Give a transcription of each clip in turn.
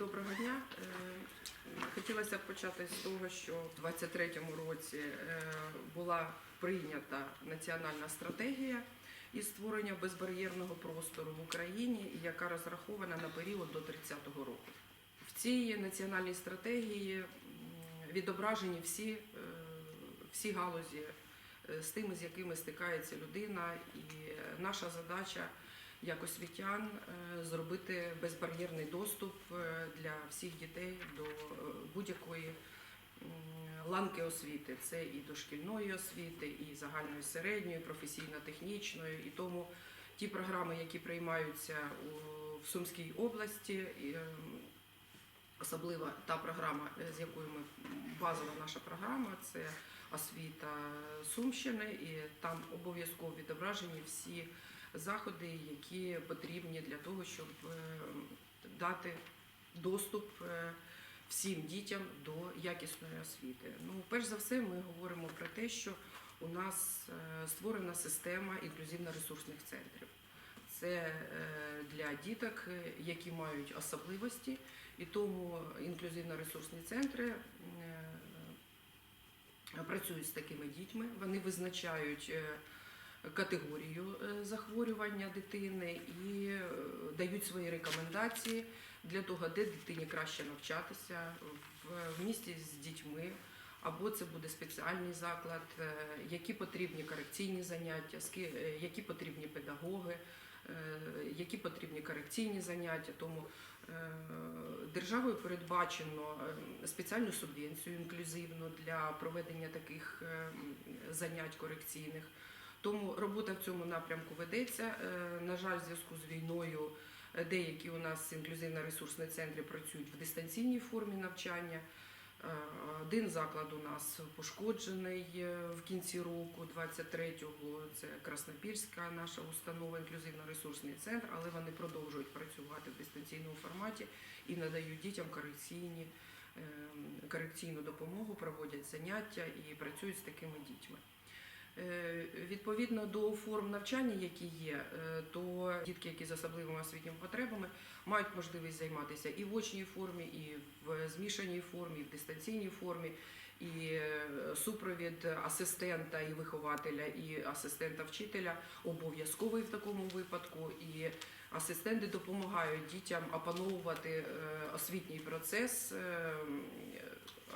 Доброго дня. Е, Хотілося б почати з того, що в 2023 році е, була прийнята національна стратегія із створення безбар'єрного простору в Україні, яка розрахована на період до 30-го року. В цій національній стратегії відображені всі, е, всі галузі з тими, з якими стикається людина, і наша задача як освітян е, зробити безбар'єрний доступ е, для всіх дітей до е, будь-якої ланки освіти. Це і дошкільної освіти, і загальної середньої, професійно-технічної. І тому ті програми, які приймаються в Сумській області, ем, особливо та програма, з якою ми базова наша програма, це освіта Сумщини, і там обов'язково відображені всі заходи, які потрібні для того, щоб е, дати доступ е, всім дітям до якісної освіти. Ну, перш за все, ми говоримо про те, що у нас е, створена система інклюзивно-ресурсних центрів. Це для діток, які мають особливості, і тому інклюзивно-ресурсні центри працюють з такими дітьми. Вони визначають категорію е, захворювання дитини і е, дають свої рекомендації для того, де дитині краще навчатися в- місті з дітьми. Або це буде спеціальний заклад, е, які потрібні корекційні заняття, які потрібні педагоги, які потрібні корекційні заняття. Тому державою передбачено спеціальну субвенцію інклюзивну для проведення таких занять корекційних. Тому робота в цьому напрямку ведеться. Е, На жаль, в зв'язку з війною е, деякі у нас інклюзивно-ресурсні центри працюють в дистанційній формі навчання. Е, Один заклад у нас пошкоджений в кінці року, 23-го. Це Краснопільська наша установа, інклюзивно-ресурсний центр, але вони продовжують працювати в дистанційному форматі і надають дітям корекційні, е, корекційну допомогу, проводять заняття і працюють з такими дітьми. Е, Відповідно до форм навчання, які є, е, то дітки, які з особливими освітніми потребами, мають можливість займатися і в очній формі, і в змішаній формі, і в дистанційній формі, і е, супровід асистента і вихователя, і асистента вчителя обов'язковий в такому випадку. І асистенти допомагають дітям опановувати освітній процес,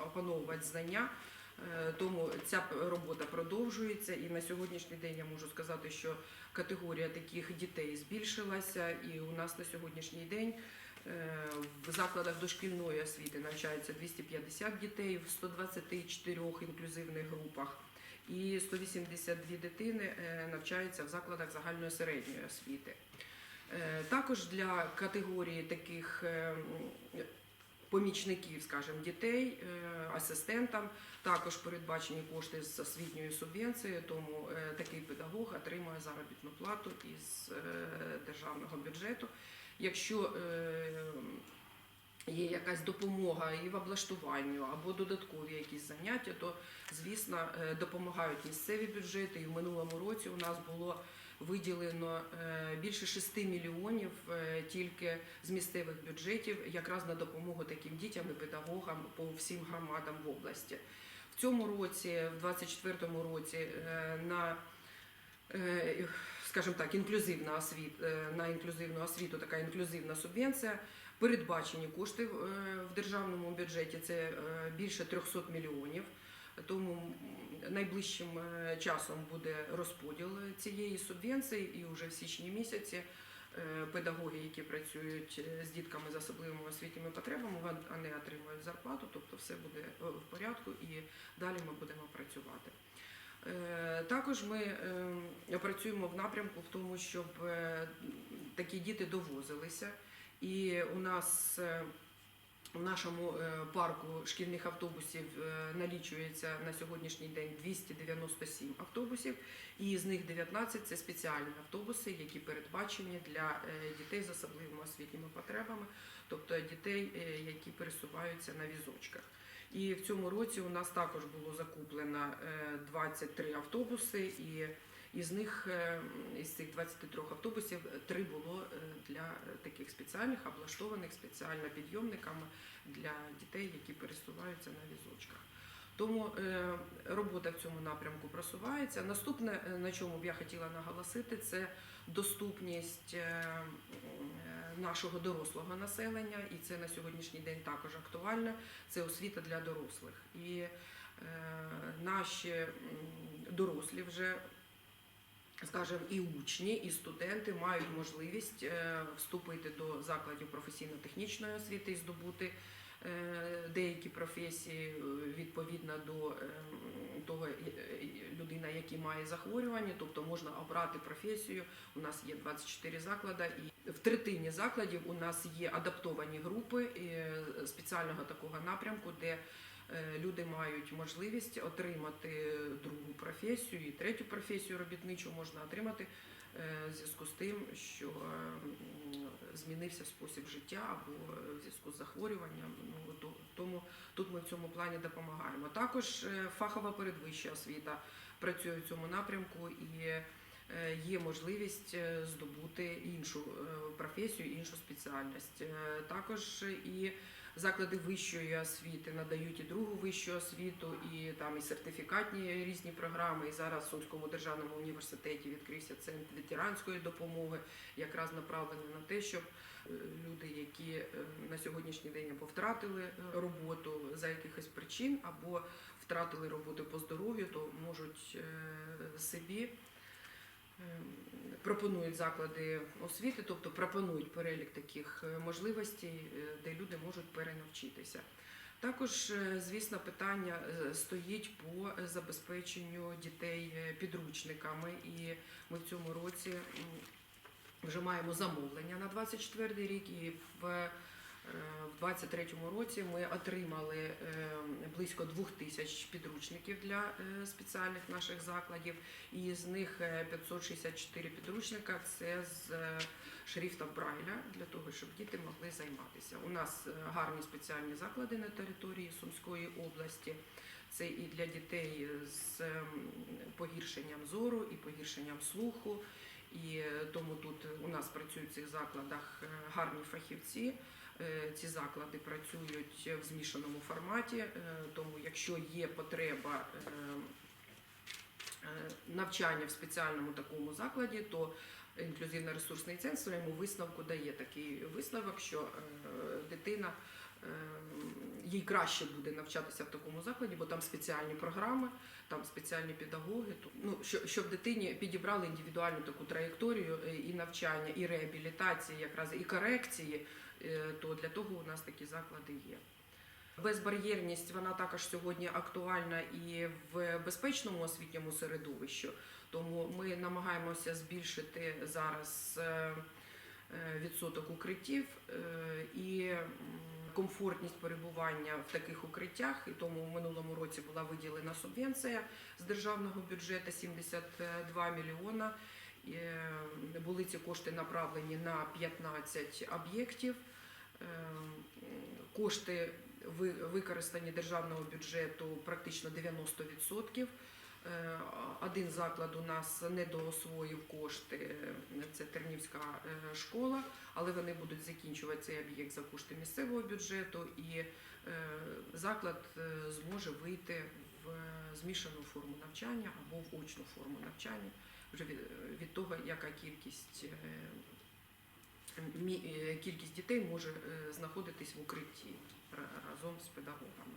опановувати знання. Е, Тому ця робота продовжується, і на сьогоднішній день я можу сказати, що категорія таких дітей збільшилася, і у нас на сьогоднішній день е, в закладах дошкільної освіти навчається 250 дітей в 124 інклюзивних групах, і 182 дитини е, навчаються в закладах загальної середньої освіти. Також для категорії таких помічників, скажімо, дітей, е, асистентам також передбачені кошти з освітньої субвенції, тому е, такий педагог отримує заробітну плату із е, державного бюджету. Якщо є якась допомога і в облаштуванню або додаткові якісь заняття, то звісно допомагають місцеві бюджети. І в минулому році у нас було виділено е, більше 6 мільйонів е, тільки з місцевих бюджетів, якраз на допомогу таким дітям і педагогам по всім громадам в області. В цьому році, в 24-му році, е, на скажімо так, інклюзивна освіта, на інклюзивну освіту, така інклюзивна субвенція. Передбачені кошти в державному бюджеті це більше 300 мільйонів. Тому найближчим е, часом буде розподіл цієї субвенції, і вже в січні місяці е, педагоги, які працюють е, з дітками з особливими освітніми потребами, вон- вони отримують зарплату, тобто все буде в порядку, і далі ми будемо працювати. Також ми е, працюємо в напрямку в тому, щоб такі діти довозилися. І у нас в нашому е, парку шкільних автобусів е, налічується на сьогоднішній день 297 автобусів, і з них 19 це спеціальні автобуси, які передбачені для е, дітей з особливими освітніми потребами, тобто дітей, які пересуваються на візочках. І в цьому році у нас також було закуплено е, 23 автобуси, і Із них е, із цих 23 автобусів три було е, для таких спеціальних, облаштованих спеціально підйомниками для дітей, які пересуваються на візочках. Тому е, робота в цьому напрямку просувається. Наступне, е, на чому б я хотіла наголосити, це доступність е, е, нашого дорослого населення, і це на сьогоднішній день також актуально. Це освіта для дорослих. І е, наші дорослі вже скажімо, і учні, і студенти мають можливість е, вступити до закладів професійно-технічної освіти і здобути е, деякі професії е, відповідно до того людина, який має захворювання, тобто можна обрати професію. У нас є 24 заклади, і в третині закладів у нас є адаптовані групи спеціального такого напрямку, де люди мають можливість отримати другу професію і третю професію робітничу можна отримати е, в зв'язку з тим, що змінився спосіб життя або в зв'язку з захворюванням. Ну то- тому тут ми в цьому плані допомагаємо. Також е, фахова передвища освіта працює в цьому напрямку і е, є можливість е, здобути іншу е, професію, іншу спеціальність. Е, Також і заклади вищої освіти надають і другу вищу освіту, і там і сертифікатні різні програми. І зараз в Сумському державному університеті відкрився центр ветеранської допомоги, якраз направлений на те, щоб е, люди, які е, на сьогоднішній день або втратили е, роботу за якихось причин, або втратили роботу по здоров'ю, то можуть е, собі е, пропонують заклади освіти, тобто пропонують перелік таких е, можливостей, е, де люди можуть перенавчитися. Також, е, звісно, питання стоїть по забезпеченню дітей підручниками, і ми в цьому році вже маємо замовлення на 24 рік, і в в 23-му році ми отримали е, близько двох тисяч підручників для е, спеціальних наших закладів, і з них е, 564 підручника це з е, шрифтом Брайля для того, щоб діти могли займатися. У нас е, гарні спеціальні заклади на території Сумської області. Це і для дітей з погіршенням зору, і погіршенням слуху. І е, тому тут у нас працюють в цих закладах е, гарні фахівці. Е, Ці заклади працюють в змішаному форматі, е, тому якщо є потреба е, навчання в спеціальному такому закладі, то інклюзивно-ресурсний центр своєму висновку дає такий висновок, що дитина їй краще буде навчатися в такому закладі, бо там спеціальні програми, там спеціальні педагоги. Ну, що- щоб дитині підібрали індивідуальну таку траєкторію е, і навчання, і реабілітації, якраз і корекції, е, то для того у нас такі заклади є. Безбар'єрність вона також сьогодні актуальна і в безпечному освітньому середовищі, тому ми намагаємося збільшити зараз е, відсоток укриттів і комфортність перебування в таких укриттях. І тому в минулому році була виділена субвенція з державного бюджету 72 мільйона. Е, Були ці кошти направлені на 15 об'єктів. Е, Кошти використані державного бюджету практично 90%. Е, Один заклад у нас не доосвоїв кошти, е, це Тернівська е, школа, але вони будуть закінчувати цей об'єкт за кошти місцевого бюджету, і заклад зможе вийти в змішану форму навчання або в очну форму навчання вже від, того, яка кількість кількість дітей може знаходитись в укритті разом з педагогами.